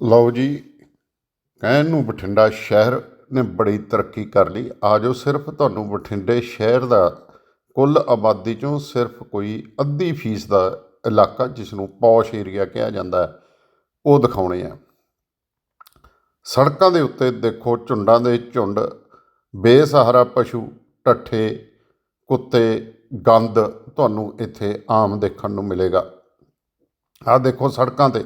ਲਓ ਜੀ ਕਹਿਣ ਨੂੰ ਬਠਿੰਡਾ ਸ਼ਹਿਰ ਨੇ ਬੜੀ ਤਰੱਕੀ ਕਰ ਲਈ। ਆਜੋ ਸਿਰਫ ਤੁਹਾਨੂੰ ਬਠਿੰਡੇ ਸ਼ਹਿਰ ਦਾ ਕੁੱਲ ਆਬਾਦੀ ਚੋਂ ਸਿਰਫ ਕੋਈ ਅੱਧੀ ਫੀਸ ਦਾ ਇਲਾਕਾ ਜਿਸ ਨੂੰ ਪੌਸ਼ ਏਰੀਆ ਕਿਹਾ ਜਾਂਦਾ ਹੈ, ਉਹ ਦਿਖਾਉਣੇ ਆ। ਸੜਕਾਂ ਦੇ ਉੱਤੇ ਦੇਖੋ ਝੁੰਡਾਂ ਦੇ ਝੁੰਡ ਬੇਸਹਾਰਾ ਪਸ਼ੂ ਟੱਠੇ ਕੁੱਤੇ ਗੰਦ ਤੁਹਾਨੂੰ ਇੱਥੇ ਆਮ ਦੇਖਣ ਨੂੰ ਮਿਲੇਗਾ। ਆਹ ਦੇਖੋ ਸੜਕਾਂ ਤੇ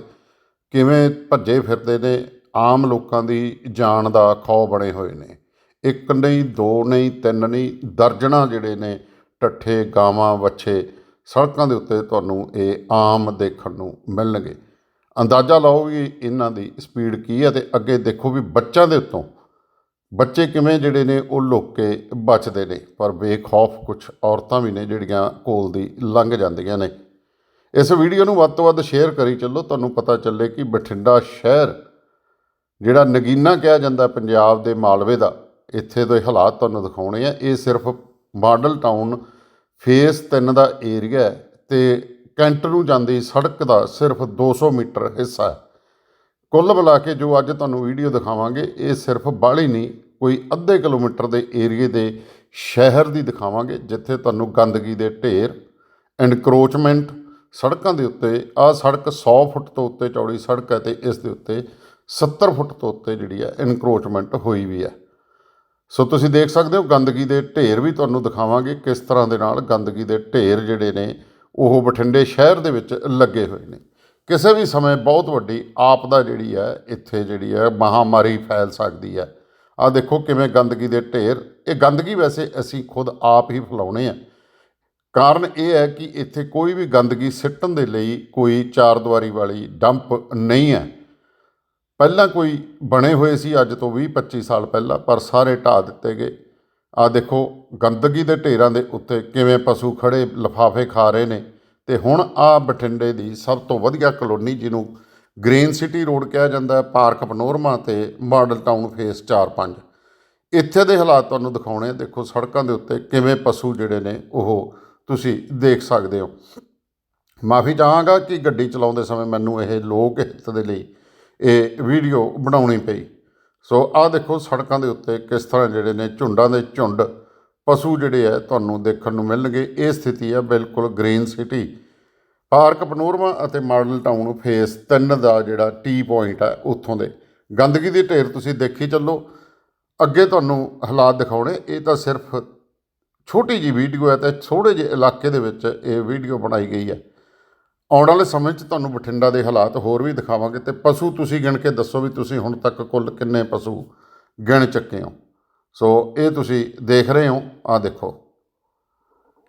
ਕਿਵੇਂ ਭੱਜੇ ਫਿਰਦੇ ਨੇ, ਆਮ ਲੋਕਾਂ ਦੀ ਜਾਨ ਦਾ ਖੌ ਬਣੇ ਹੋਏ ਨੇ। ਇੱਕ ਨਹੀਂ, ਦੋ ਨਹੀਂ, ਤਿੰਨ ਨਹੀਂ ਦਰਜਣਾ ਜਿਹੜੇ ਨੇ ਟੱਠੇ ਗਾਵਾਂ, ਵੱਛੇ ਸੜਕਾਂ ਦੇ ਉੱਤੇ ਤੁਹਾਨੂੰ ਇਹ ਆਮ ਦੇਖਣ ਨੂੰ ਮਿਲਣਗੇ। ਅੰਦਾਜ਼ਾ ਲਾਓ ਵੀ ਇਹਨਾਂ ਦੀ ਸਪੀਡ ਕੀ ਹੈ ਤੇ ਅੱਗੇ ਦੇਖੋ ਵੀ ਬੱਚਿਆਂ ਦੇ ਉੱਤੋਂ ਬੱਚੇ ਕਿਵੇਂ ਜਿਹੜੇ ਨੇ, ਉਹ ਲੁੱਕ ਕੇ ਬਚਦੇ ਨੇ। ਪਰ ਬੇਖੌਫ ਕੁਝ ਔਰਤਾਂ ਵੀ ਨੇ ਜਿਹੜੀਆਂ ਕੋਲ ਦੀ ਲੰਘ ਜਾਂਦੀਆਂ ਨੇ। ਇਸ ਵੀਡੀਓ ਨੂੰ ਵੱਧ ਤੋਂ ਵੱਧ ਸ਼ੇਅਰ ਕਰੀ ਚੱਲੋ, ਤੁਹਾਨੂੰ ਪਤਾ ਚੱਲੇ ਕਿ ਬਠਿੰਡਾ ਸ਼ਹਿਰ, ਜਿਹੜਾ ਨਗੀਨਾ ਕਿਹਾ ਜਾਂਦਾ ਪੰਜਾਬ ਦੇ ਮਾਲਵੇ ਦਾ, ਇੱਥੇ ਦੇ ਹਾਲਾਤ ਤੁਹਾਨੂੰ ਦਿਖਾਉਣੇ ਆ। ਇਹ ਸਿਰਫ ਮਾਡਲ ਟਾਊਨ ਫੇਸ 3 ਦਾ ਏਰੀਆ ਹੈ ਤੇ ਕੈਂਟ ਨੂੰ ਜਾਂਦੀ ਸੜਕ ਦਾ ਸਿਰਫ 200 ਮੀਟਰ ਹਿੱਸਾ ਹੈ। ਕੁੱਲ ਮਿਲਾ ਕੇ ਜੋ ਅੱਜ ਤੁਹਾਨੂੰ ਵੀਡੀਓ ਦਿਖਾਵਾਂਗੇ, ਇਹ ਸਿਰਫ ਬਾਹਲੀ ਨਹੀਂ, ਕੋਈ ਅੱਧੇ ਕਿਲੋਮੀਟਰ ਦੇ ਏਰੀਏ ਦੇ ਸ਼ਹਿਰ ਦੀ ਦਿਖਾਵਾਂਗੇ, ਜਿੱਥੇ ਤੁਹਾਨੂੰ ਗੰਦਗੀ ਦੇ ਢੇਰ ਐਨਕਰੋਚਮੈਂਟ ਸੜਕਾਂ ਦੇ ਉੱਤੇ, ਆਹ ਸੜਕ 100 ਫੁੱਟ ਤੋਂ ਉੱਤੇ ਚੌੜੀ ਸੜਕ ਹੈ ਤੇ ਇਸ ਦੇ ਉੱਤੇ 70 ਫੁੱਟ ਤੋਂ ਉੱਤੇ ਜਿਹੜੀ ਹੈ ਇਨਕਰੋਚਮੈਂਟ ਹੋਈ ਵੀ ਹੈ। ਸੋ ਤੁਸੀਂ ਦੇਖ ਸਕਦੇ ਹੋ ਗੰਦਗੀ ਦੇ ਢੇਰ ਵੀ ਤੁਹਾਨੂੰ ਦਿਖਾਵਾਂਗੇ ਕਿਸ ਤਰ੍ਹਾਂ ਦੇ ਨਾਲ ਗੰਦਗੀ ਦੇ ਢੇਰ ਜਿਹੜੇ ਨੇ ਉਹ ਬਠਿੰਡੇ ਸ਼ਹਿਰ ਦੇ ਵਿੱਚ ਲੱਗੇ ਹੋਏ ਨੇ। ਕਿਸੇ ਵੀ ਸਮੇਂ ਬਹੁਤ ਵੱਡੀ ਆਪਦਾ ਜਿਹੜੀ ਹੈ ਇੱਥੇ ਜਿਹੜੀ ਹੈ ਮਹਾਮਾਰੀ ਫੈਲ ਸਕਦੀ ਹੈ। ਆਹ ਦੇਖੋ ਕਿਵੇਂ ਗੰਦਗੀ ਦੇ ਢੇਰ, ਇਹ ਗੰਦਗੀ ਵੈਸੇ ਅਸੀਂ ਖੁਦ ਆਪ ਹੀ ਫੈਲਾਉਣੇ ਆ। ਕਾਰਨ ਇਹ ਹੈ ਕਿ ਇੱਥੇ ਕੋਈ ਵੀ ਗੰਦਗੀ ਸਿੱਟਣ ਦੇ ਲਈ ਕੋਈ ਚਾਰ ਦੀਵਾਰੀ ਵਾਲੀ ਡੰਪ ਨਹੀਂ ਹੈ। ਪਹਿਲਾਂ ਕੋਈ ਬਣੇ ਹੋਏ ਸੀ, ਅੱਜ ਤੋਂ 20 25 ਸਾਲ ਪਹਿਲਾਂ, ਪਰ ਸਾਰੇ ਢਾਹ ਦਿੱਤੇ ਗਏ। ਆ ਦੇਖੋ, ਗੰਦਗੀ ਦੇ ਢੇਰਾਂ ਦੇ ਉੱਤੇ ਕਿਵੇਂ ਪਸ਼ੂ ਖੜੇ ਲਫਾਫੇ ਖਾ ਰਹੇ ਨੇ। ਤੇ ਹੁਣ ਆ ਬਠਿੰਡੇ ਦੀ ਸਭ ਤੋਂ ਵਧੀਆ ਕਲੋਨੀ, ਜਿਹਨੂੰ ਗ੍ਰੀਨ ਸਿਟੀ ਰੋਡ ਕਿਹਾ ਜਾਂਦਾ ਹੈ, ਪਾਰਕ ਪਨੋਰਮਾ ਤੇ ਮਾਡਲ ਟਾਊਨ ਫੇਸ 4-5 ਇੱਥੇ ਦੇ ਹਾਲਾਤ ਤੁਹਾਨੂੰ ਦਿਖਾਉਣੇ ਦੇਖੋ, ਸੜਕਾਂ ਦੇ ਉੱਤੇ ਕਿਵੇਂ ਪਸ਼ੂ ਜਿਹੜੇ ਨੇ, ਉਹ ਤੁਸੀਂ ਦੇਖ ਸਕਦੇ ਹੋ। ਮਾਫੀ ਚਾਹਾਂਗਾ ਕਿ ਗੱਡੀ ਚਲਾਉਂਦੇ ਸਮੇਂ ਮੈਨੂੰ ਇਹ ਲੋਕ ਹਿੱਤ ਦੇ ਲਈ ਇਹ ਵੀਡੀਓ ਬਣਾਉਣੀ ਪਈ। ਸੋ ਆਹ ਦੇਖੋ ਸੜਕਾਂ ਦੇ ਉੱਤੇ ਕਿਸ ਤਰ੍ਹਾਂ ਜਿਹੜੇ ਨੇ ਝੁੰਡਾਂ ਦੇ ਝੁੰਡ ਪਸ਼ੂ ਜਿਹੜੇ ਆ ਤੁਹਾਨੂੰ ਦੇਖਣ ਨੂੰ ਮਿਲਣਗੇ। ਇਹ ਸਥਿਤੀ ਆ ਬਿਲਕੁਲ ਗ੍ਰੀਨ ਸਿਟੀ। ਪਾਰਕ ਪਨੋਰਮਾ ਅਤੇ ਮਾਡਲ ਟਾਊਨ ਫੇਸ 3 ਦਾ ਜਿਹੜਾ ਟੀ ਪੁਆਇੰਟ ਹੈ ਉੱਥੋਂ ਦੇ। ਗੰਦਗੀ ਦੇ ਢੇਰ ਤੁਸੀਂ ਦੇਖੀ ਚੱਲੋ। ਅੱਗੇ ਤੁਹਾਨੂੰ ਹਾਲਾਤ ਦਿਖਾਉਣੇ। ਇਹ ਤਾਂ ਸਿਰਫ ਛੋਟੀ ਜੀ ਵੀਡੀਓ ਹੈ ਤੇ ਥੋੜੇ ਜਿਹੇ ਇਲਾਕੇ ਦੇ ਵਿੱਚ ਇਹ ਵੀਡੀਓ ਬਣਾਈ ਗਈ ਹੈ। ਆਉਣ ਵਾਲੇ ਸਮੇਂ 'ਚ ਤੁਹਾਨੂੰ ਬਠਿੰਡਾ ਦੇ ਹਾਲਾਤ ਹੋਰ ਵੀ ਦਿਖਾਵਾਂਗੇ ਤੇ ਪਸ਼ੂ ਤੁਸੀਂ ਗਿਣ ਕੇ ਦੱਸੋ ਵੀ ਤੁਸੀਂ ਹੁਣ ਤੱਕ ਕੁੱਲ ਕਿੰਨੇ ਪਸ਼ੂ ਗਿਣ ਚੱਕੇ ਹੋ। ਸੋ ਇਹ ਤੁਸੀਂ ਦੇਖ ਰਹੇ ਹੋ ਆ ਦੇਖੋ।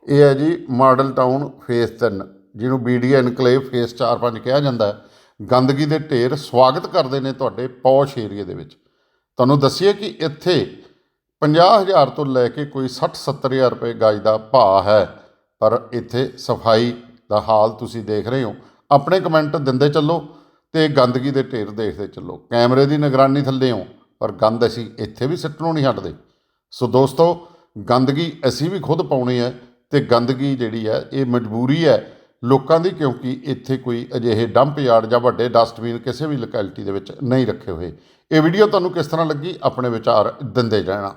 ਇਹ ਹੈ ਜੀ ਮਾਡਲ ਟਾਊਨ ਫੇਸ 3 ਜਿਹਨੂੰ ਬੀਡੀਆ ਐਨਕਲੇਵ ਫੇਸ 4-5 ਕਿਹਾ ਜਾਂਦਾ ਹੈ। ਗੰਦਗੀ ਦੇ ਢੇਰ ਸਵਾਗਤ ਕਰਦੇ ਨੇ ਤੁਹਾਡੇ ਪੌਸ਼ ਏਰੀਏ ਦੇ ਵਿੱਚ। ਤੁਹਾਨੂੰ ਦੱਸੀਏ ਕਿ ਇੱਥੇ 50000 ਤੋਂ ਲੈ ਕੇ ਕੋਈ 60-70000 ਰੁਪਏ ਗਜ ਦਾ ਭਾਅ ਹੈ। ਪਰ ਇੱਥੇ ਸਫ਼ਾਈ ਦਾ ਹਾਲ ਤੁਸੀਂ ਦੇਖ ਰਹੇ ਹੋ। ਆਪਣੇ ਕਮੈਂਟ ਦਿੰਦੇ ਚੱਲੋ ਤੇ ਗੰਦਗੀ ਦੇ ਢੇਰ ਦੇਖਦੇ ਚੱਲੋ। ਕੈਮਰੇ ਦੀ ਨਿਗਰਾਨੀ ਥੱਲੇ ਹੋ, ਪਰ ਗੰਦ ਅਸੀਂ ਇੱਥੇ ਵੀ ਸਿੱਟਣੋਂ ਨਹੀਂ ਹਟਦੇ। ਸੋ ਦੋਸਤੋ, ਗੰਦਗੀ ਅਸੀਂ ਵੀ ਖੁਦ ਪਾਉਣੀ ਹੈ ਤੇ ਗੰਦਗੀ ਜਿਹੜੀ ਹੈ, ਇਹ ਮਜਬੂਰੀ ਹੈ ਲੋਕਾਂ ਦੀ ਕਿਉਂਕਿ ਇੱਥੇ ਕੋਈ ਅਜਿਹੇ ਡੰਪ ਯਾਰਡ ਜਾਂ ਵੱਡੇ ਡਸਟਬਿਨ ਕਿਸੇ ਵੀ ਲੋਕੈਲਿਟੀ ਦੇ ਵਿੱਚ ਨਹੀਂ ਰੱਖੇ ਹੋਏ। ਇਹ ਵੀਡੀਓ ਤੁਹਾਨੂੰ ਕਿਸ ਤਰ੍ਹਾਂ ਲੱਗੀ? ਆਪਣੇ ਵਿਚਾਰ ਦਿੰਦੇ ਜਾਣਾ